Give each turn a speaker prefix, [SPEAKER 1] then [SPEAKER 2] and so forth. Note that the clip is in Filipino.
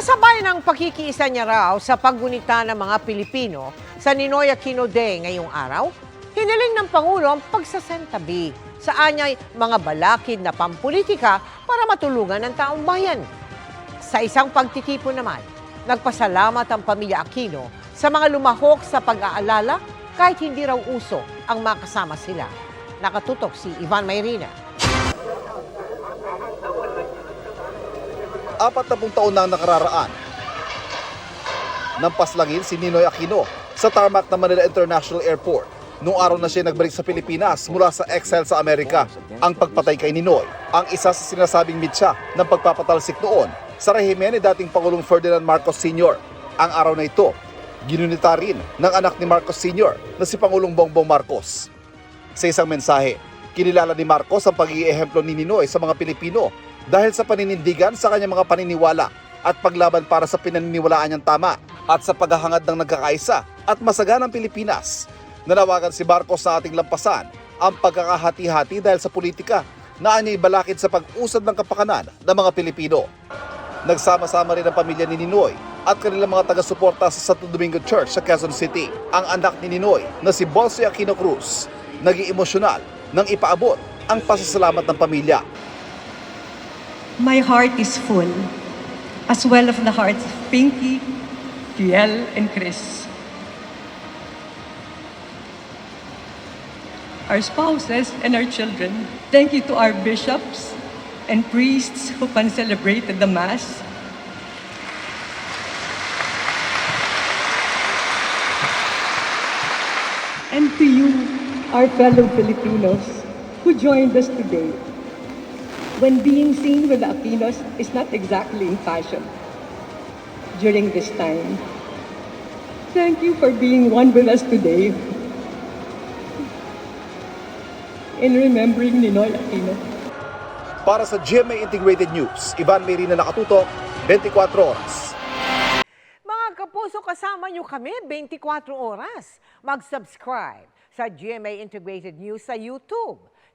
[SPEAKER 1] Kasabay ng pakikiisa niya raw sa paggunita ng mga Pilipino sa Ninoy Aquino Day ngayong araw, hiniling ng Pangulo ang pagsasentabi sa anyay mga balakid na pampolitika para matulungan ang taong bayan. Sa isang pagtitipon naman, nagpasalamat ang pamilya Aquino sa mga lumahok sa pag-aalala kahit hindi raw uso ang makasama sila. Nakatutok si Ivan Mayrina.
[SPEAKER 2] Apat na pung taon na nakararaan. Nang paslangin si Ninoy Aquino sa tarmac ng Manila International Airport noong araw na siya nagbalik sa Pilipinas mula sa exile sa Amerika. Ang pagpatay kay Ninoy ang isa sa sinasabing mitya ng pagpapatalsik noon sa rehimen ni dating Pangulong Ferdinand Marcos Sr. Ang araw na ito, ginunita rin ng anak ni Marcos Sr. na si Pangulong Bongbong Marcos. Sa isang mensahe, kinilala ni Marcos ang pag-iehemplo ni Ninoy sa mga Pilipino dahil sa paninindigan sa kanyang mga paniniwala at paglaban para sa pinaniniwalaan niyang tama at sa paghahangad ng nagkakaisa at masaganang Pilipinas. Nanawagan si Marcos sa ating lampasan ang pagkakahati-hati dahil sa politika na anyay balakid sa pag-usad ng kapakanan ng mga Pilipino. Nagsama-sama rin ang pamilya ni Ninoy at kanilang mga taga-suporta sa Santo Domingo Church sa Quezon City. Ang anak ni Ninoy na si Bonsi Aquino Cruz naging emosyonal nang ipaabot ang pasasalamat ng pamilya.
[SPEAKER 3] My heart is full, as well of the hearts of Pinky, Kiel, and Chris. Our spouses and our children. Thank you to our bishops and priests who pan-celebrated the Mass. And to you, our fellow Filipinos, who joined us today when being seen with the Aquinos is not exactly in fashion during this time. Thank you for being one with us today in remembering Ninoy Aquino.
[SPEAKER 2] Para sa GMA Integrated News, Ivan Merina nakatutok, 24 oras.
[SPEAKER 1] Mga kapuso, kasama nyo kami 24 oras. Mag-subscribe sa GMA Integrated News sa YouTube.